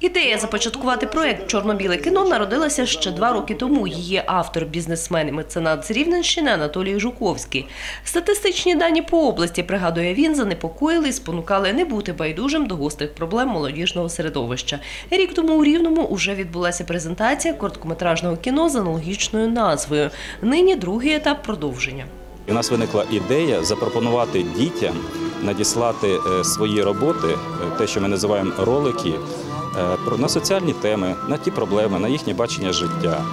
Ідея започаткувати проект Чорно-біле кіно народилася ще два роки тому. Її автор, бізнесмен і меценат з Рівненщини Анатолій Жуковський. Статистичні дані по області, пригадує він, занепокоїли і спонукали не бути байдужим до гострих проблем молодіжного середовища. Рік тому у Рівному уже відбулася презентація короткометражного кіно з аналогічною назвою. Нині другий етап продовження. І у нас виникла ідея запропонувати дітям надіслати е, свої роботи, е, те, що ми називаємо ролики, е, на соціальні теми, на ті проблеми, на їхнє бачення життя.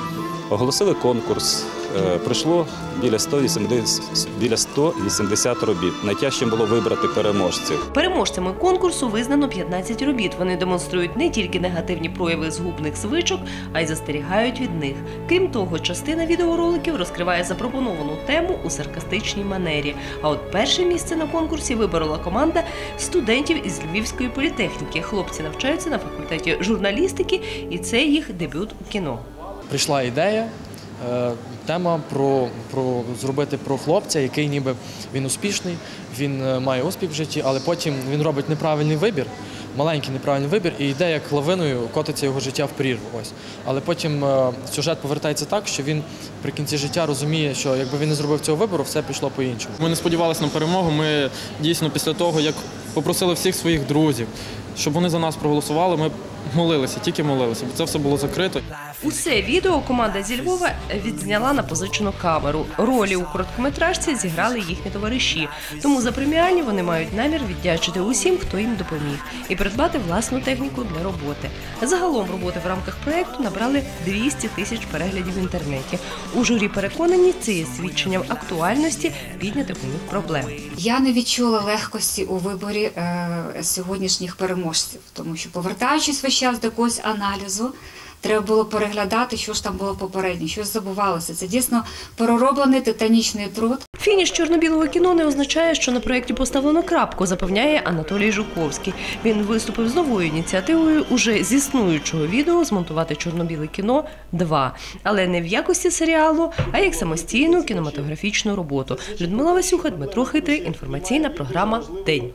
Оголосили конкурс. Е, Прийшло біля 180, біля 180 робіт. Найтяжчим було вибрати переможців. Переможцями конкурсу визнано 15 робіт. Вони демонструють не тільки негативні прояви згубних звичок, а й застерігають від них. Крім того, частина відеороликів розкриває запропоновану тему у саркастичній манері. А от перше місце на конкурсі виборола команда студентів із Львівської політехніки. Хлопці навчаються на факультеті журналістики, і це їх дебют у кіно. прийшла ідея, тема про, про зробити про хлопця, який ніби він успішний, він е, має успіх в житті, але потім він робить неправильний вибір, маленький неправильний вибір, і йде як лавиною, котиться його життя в прірву. Ось. Але потім е, сюжет повертається так, що він при кінці життя розуміє, що якби він не зробив цього вибору, все пішло по-іншому. Ми не сподівалися на перемогу. Ми дійсно після того, як попросили всіх своїх друзів, щоб вони за нас проголосували, ми молилися, тільки молилися, бо це все було закрито. Усе відео команда зі Львова відзняла на позичену камеру. Ролі у короткометражці зіграли їхні товариші. Тому за преміальні вони мають намір віддячити усім, хто їм допоміг, і придбати власну техніку для роботи. Загалом роботи в рамках проекту набрали 200 тисяч переглядів в інтернеті. У журі переконані, це є свідченням актуальності піднятих у них проблем. Я не відчула легкості у виборі е, сьогоднішніх переможців, тому що повертаючись час до якогось аналізу, треба було переглядати, що ж там було попередньо, щось забувалося. Це дійсно перероблений титанічний труд. Фініш чорно-білого кіно не означає, що на проєкті поставлено крапку, запевняє Анатолій Жуковський. Він виступив з новою ініціативою уже з існуючого відео змонтувати чорно-біле кіно 2. але не в якості серіалу, а як самостійну кінематографічну роботу. Людмила Васюха, Дмитро Хитрий, інформаційна програма День.